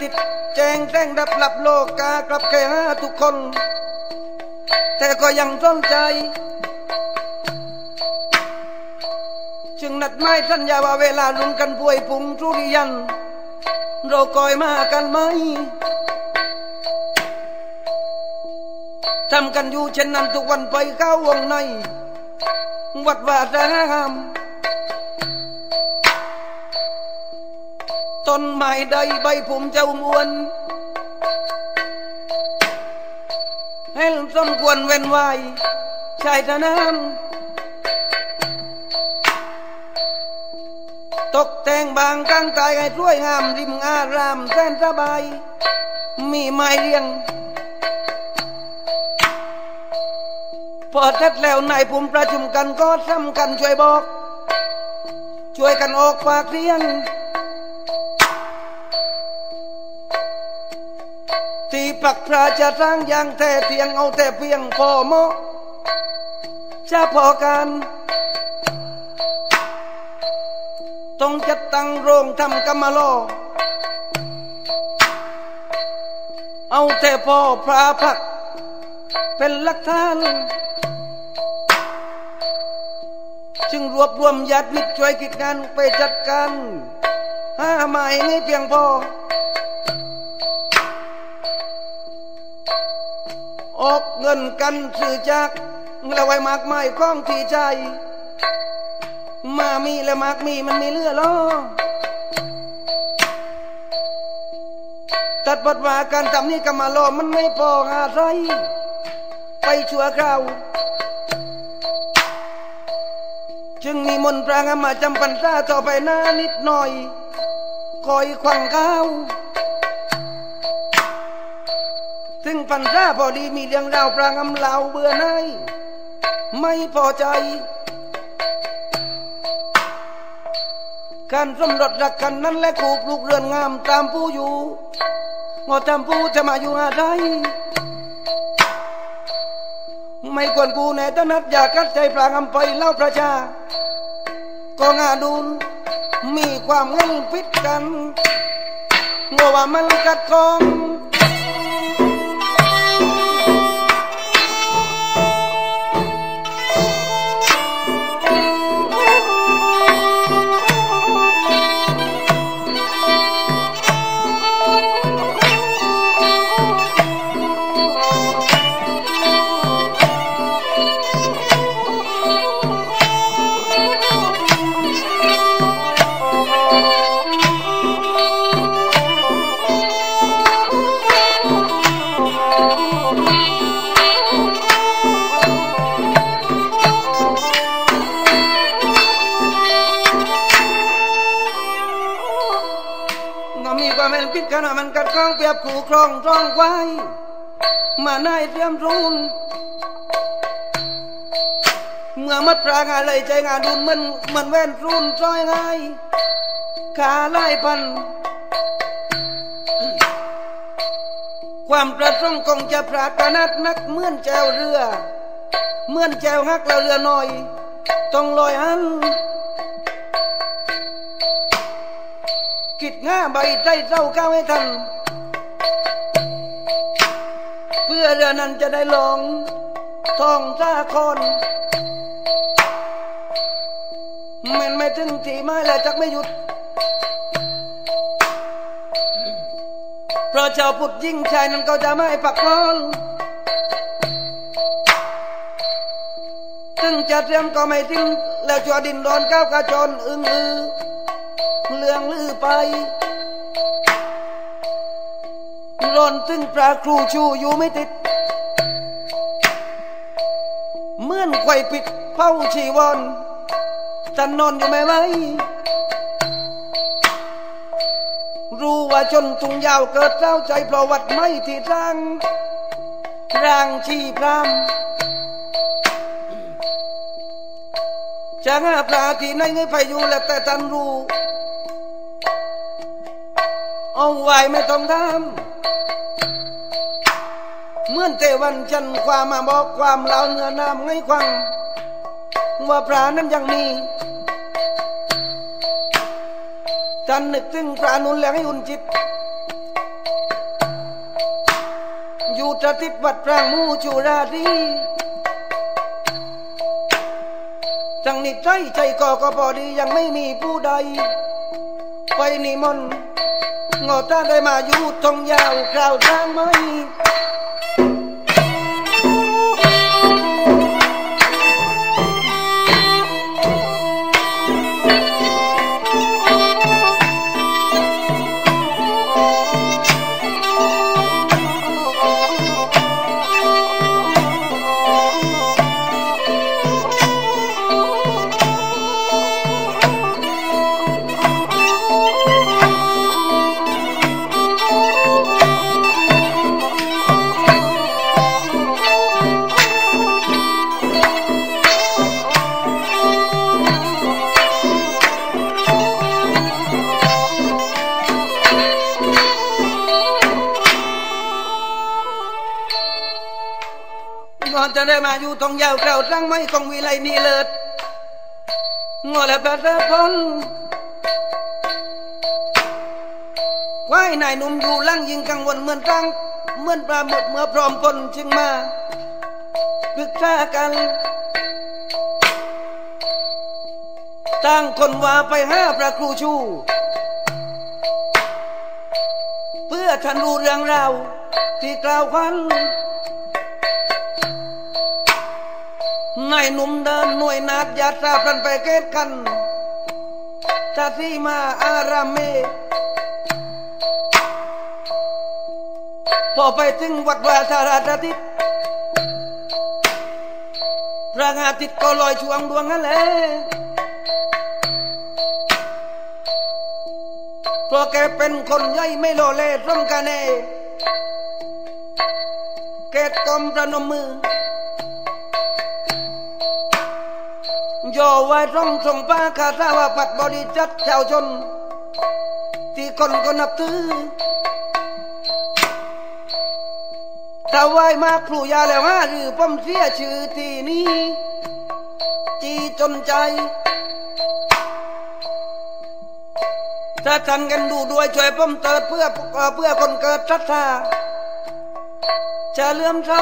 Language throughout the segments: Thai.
ติดแจงแจ้งดับหลับโลกากลับแค่หาทุกคน แต่ก็ยังสนใจ จึงนัดหมายสัญญาว่าเวลาลุงกันป่วยปุงทุริยัน เราคอยมากันไหมทำกันอยู่เช่นนั้นทุกวันไปเข้าวงใน วัดวาสหาม ต้นไม้ใดใบผมเจ้ามวนให้สมควรเว้นไว้ชายทนานตกแต่งบางกลางกายให้สวยงามริมอารามแสนสบาย มีไม้เรียงพอเสร็จแล้วนายผมประชุมกันก็สำคัญช่วยบอก ช่วยกันออกปากเรียนีปักพระจะร้างยางแต่เพียงเอาแต่เพียงพอมาะจะพอกันต้องจัดตั้งโรงทำกรรมโลเอาแต่พ่อพระพัก เป็นหลักฐาน จึงรวบรวมญาติมิตรช่วยกิจงานไปจัดการห้าไม้นี้เพียงพอ ออกเงินกันสื่อจากแล้วไว้มากมายข้องที่ใจ มามีและมากมีมันมีเลือล้อตัดบทว่าการทำนี้ก็มาลอมันไม่พอหาไรไปชั่วคราวจึงมีมนตระงมาจำปันซาต่อไปหน้านิดหน่อย คอยขวังข้าว ถึงปันซาพอดีมีเรื่องราวพระงำเหลาเบื่อหน่ายไม่พอใจ การสมรสรักกันนั้นและคูปลูกเรือนงามตามผู้อยู่งอตามผู้จะมาอยู่อะไรไม่ควรกูในตนัดอยากกัดใจพรางอำไปเล่าประชา ก็งาดูนมีความเงินพิดกันงัว่ามันกัดกอง เปรียบขู่ครองร้องไว้ มาในเตรียมรุนเมื่อมัดปรางอะไรใจงานดุนมันมันแว่นรุนร้อยง่ายขาไล่พัน ความประสงค์คงจะปรารถนานักเมื่อนแจวเรือ เมื่อนแจวฮักแล้วเรือหน้อย ต้องลอยหันกิดง่าใบใจเศร้าก้าวให้ทัน เพื่อเรือนั้นจะได้ลองท่องซาคอนมันไม่ถึงที่ไม้แล้วจักไม่หยุด เพราะชาวพุทธยิ่งชายนั้นเขาจะไม่ปักนอนถึงจะเตรียมก็ไม่ทิ้งแล้วจัวดินดอนก้าวกระจรอึ้งอือเรื่องลือไป ร้อนตึงปลาครูชูอยู่ไม่ติด เหมือนไข่ปิดเผาชีวอนจะนอนอยู่ไม่ไหวรู้ว่าจนทุงยาวเกิดเล้าใจเพราะวัดไม่ที่ร่างร่างชีพรามจะหาปลาที่ไหนไงไปอยู่แล้วแต่ตันรู้เอาไว้ไม่ต้องทำ มื่อนเทวันจันความมาบอกความเล่าเนื้อน้ำไงควัง ว่าพระนั้นยังมีจันนึกถึงพระนุนแล้วให้อุ่นจิต อยู่ตระติดวัดพรางมูจุรารีจังนิดใจใจก็ก็พอดียังไม่มีผู้ใด ไปนิมนต์งอตาได้มาอยู่ตรงยาวคราวทางไม่ จะได้มาอยู่ตรงยาวเราตั้งไม่คงวิไลนี่เลิศงอและประสริฐพลควายนายหนุ่มอยู่ล่างยิงกังวลเหมือนตั้งเหมือนปลาหมึกเมื่อพร้อมพลจึงมาปรึกษากันตั้งคนว่าไปห้าพระครูชูเพื่อท่านรู้เรื่องราวที่กล่าวพัน นายหนุ่มเดินหน่วยนาดยาตราพันไปเกตกันทาสีมาอารามเมพอไปถึงวัดวาสาราทิตพระอาทิตย์ก็ลอยช่วงดวงนั่นแหละเพราะแกเป็นคนใหญ่ไม่โลเลร่มกันเนเกตกลมประนมมือ ย่อไว้ร่องทรงป้าคาถาว่าปัดบริจัดชาวชน ที่คนก็นับถือถ้าไหวมาครูยาแล้วฮะหรือผมเสียชื่อที่นี้ จีจนใจ ถ้าทันกันดูด้วยช่วยผมเติดเพื่อเพื่อคนเกิดทัศนาจะเลื่อมใจ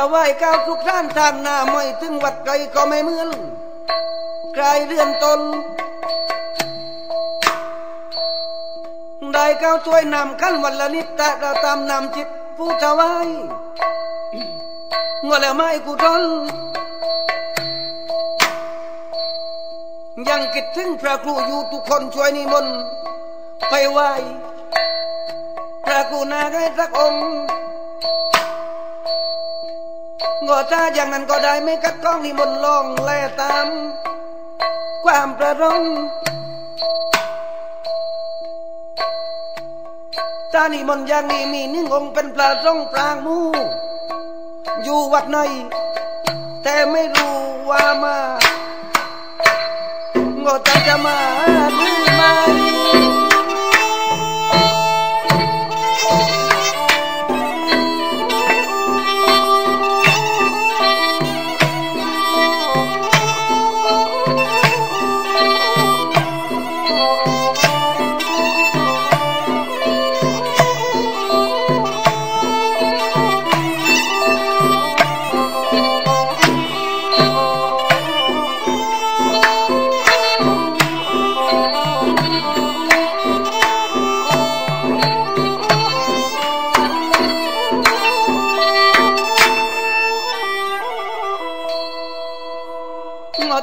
ะไหว้ก้าวทุกท่านทางหน้าไม่ถึงวัดไกลก็ไม่เหมือนไกลเรื่อนตนได้ก้าวช่วยนำขั้นวันละนิดแต่เราตามนำจิตผู้ถวายงัวแล้วไม่กูทนยังคิดถึงพระครูอยู่ทุกคนช่วยนิมนต์ไปไหว้พระครูนาให้สักองค์ งอตาอย่างนั้นก็ได้ไม่กัดก้องนี่มนลองแลตาม ความประรองตานี่มนอย่างนี้มีนึ่งองค์เป็นปลาร่องปลางมู อยู่วัดไหนแต่ไม่รู้ว่ามางอตาจะมาหรือไม่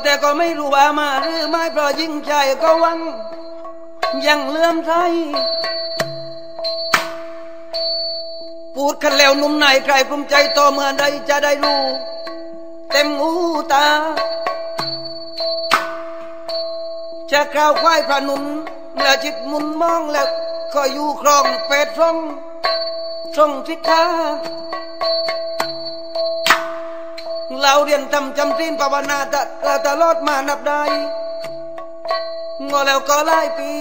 แต่ก็ไม่รู้ว่ามาหรือไม่เพราะยิ่งใจก็วัง ยังเลื่อมไทยพูดกันแล้วนุ่มในใครกลุ่มใจต่อเมื่อใดจะได้รู้ เต็มหูตา จะกล่าวควายพระนุนเมื่อจิตมุนมองแล้วก็อยู่ครองเป็ดทรงทรงทิศทา เราเรียนทำจำสิ้นภาวนาตลอดมานับได้งอแล้วก็หลายปี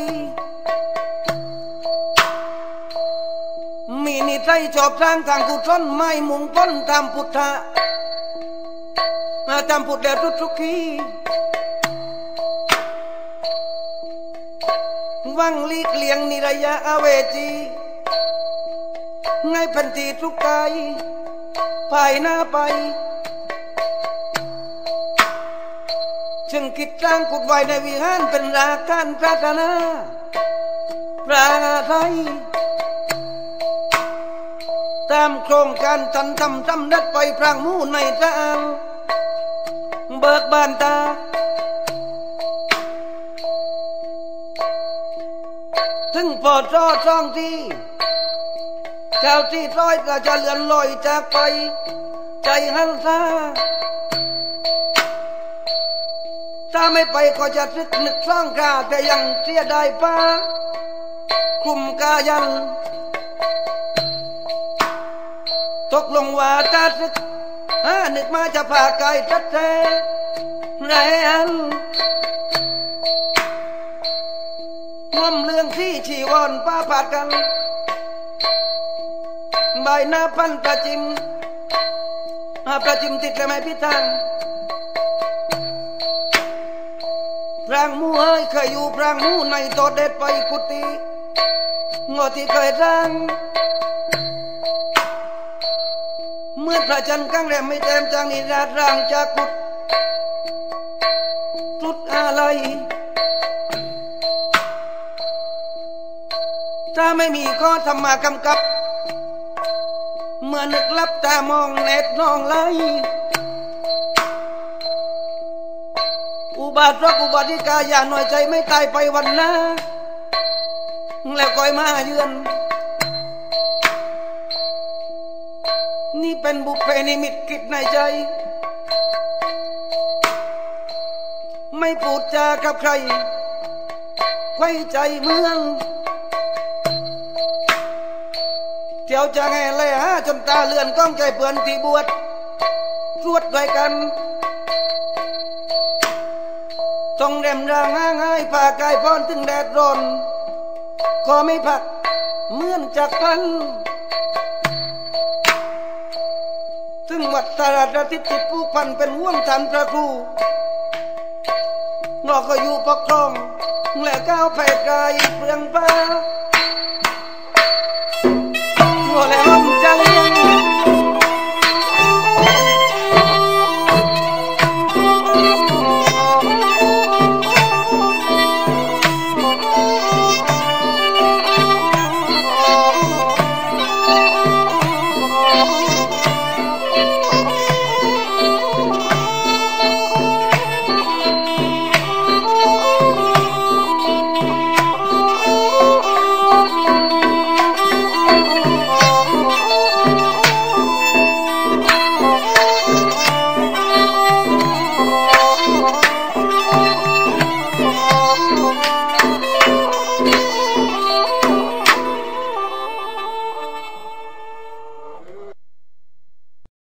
มีนิสัยชอบสร้างทางกุศลไม่มุ่งต้นทำพุทธะทำพุทธแล้วทุกทุกทีวังลีกเลียงนิรยะอเวจีไงพันทีทุกกายภายหน้าไป จึงคิดจ้างกุดไว้ในวิหารเป็นราการพระธนาพระไทยตามโครงการทันทำทำนัดไปพรางมู่ในทางเบิกบานตา ถึงพอจอช่องที่ชาวที่ร้อยก็จะเลือนลอยจากไป ใจหันซา ถ้าไม่ไปก็จะทึกนึกสร้างกาแต่ยังเสียดายป้าคุมกายัน ตกลงว่าตาทึกฮานึกมาจะพากายจัดแท้ไรอันงมเรื่องที่ชีวอนป้าผาดกันใบหน้าพันประจิมประจิมติดเลยไหมพี่ทาง พรางมูเอ้ยเคยอยู่พรางมูในโตเด็ดไปกุฏิงอที่เคยร่างเมื่อพระจันทร์กลางแรมไม่เต็มจางนิราชร่างจากกุฏทุดอะไรถ้าไม่มีข้อธรรมากำกับ เมื่อนึกลับตามองเน็ตนองไหล บาทรักอุบาทิกาอย่าหน่อยใจไม่ตายไปวันหน้า แล้วคอยมาเยือน นี่เป็นบุพเพนิมิตกิจในใจ ไม่พูดจากับใคร ไว้ใจเมืองเที่ยวจะแง่เลยฮะจนตาเลือนก้องใจเปื่อนที่บวชรวดด้วยกัน ต้องเร็มร่างง่ายง่ายผ่ากายพรถึงแดดร้อนก็ไม่พักเหมือนจากพันถึงวัดสาราทิติดผู้พันเป็นห่วงทันพระครูนอกก็อยู่ปกครองและก้าวไผ่กายเปลืองฟ้า